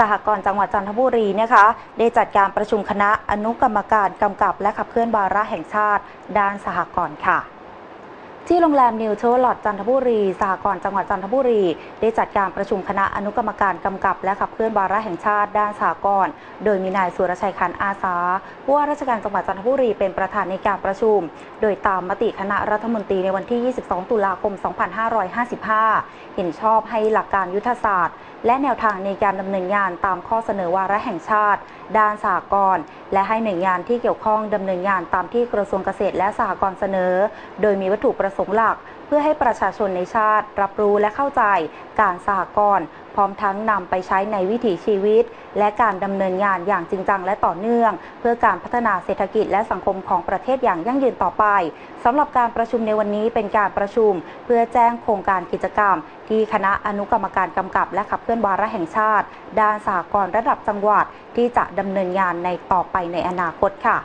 สหกรณ์จังหวัดจันทบุรีนะคะได้จัดการประชุมคณะอนุกรรมการกำกับและขับเคลื่อนวาระแห่งชาติ ด้านสหกรณ์ค่ะ ที่โรงแรมนิวเทอร์ลอดจันทบุรีสหกรณ์จังหวัดจันทบุรี ได้จัดการประชุมคณะอนุกรรมการกำกับ และขับเคลื่อนวาระแห่งชาติด้านสหกรณ์โดยมีนายสุรชัยคันอาสาผู้ว่าราชการจังหวัดจันทบุรีเป็นประธานในการประชุม โดยตามมติคณะรัฐมนตรีในวันที่ 22 ตุลาคม 2555 เห็นชอบให้หลักการยุทธศาสตร์ และแนวทางในการดำเนินงานตามข้อเสนอวาระแห่งชาติ ด้านสหกรณ์และให้หน่วยงานที่เกี่ยวข้องดำเนินงานตามที่กระทรวงเกษตรและสหกรณ์เสนอ โดยมีวัตถุประสสงค์หลัก เพื่อให้ประชาชนในชาติ รับรู้และเข้าใจการสหกรณ์พร้อมทั้งนำไปใช้ในวิถีชีวิต และการดำเนินงานอย่างจริงจังและต่อเนื่อง เพื่อการพัฒนาเศรษฐกิจและสังคมของประเทศอย่างยั่งยืนต่อไปสำหรับการประชุมในวันนี้เป็นการประชุม เพื่อแจ้งโครงการกิจกรรม ที่คณะอนุกรรมการกำกับ และขับเคลื่อนวาระแห่งชาติ ด้านสหกรณ์ระดับจังหวัดที่จะดำเนินงานในต่อไปในอนาคตค่ะ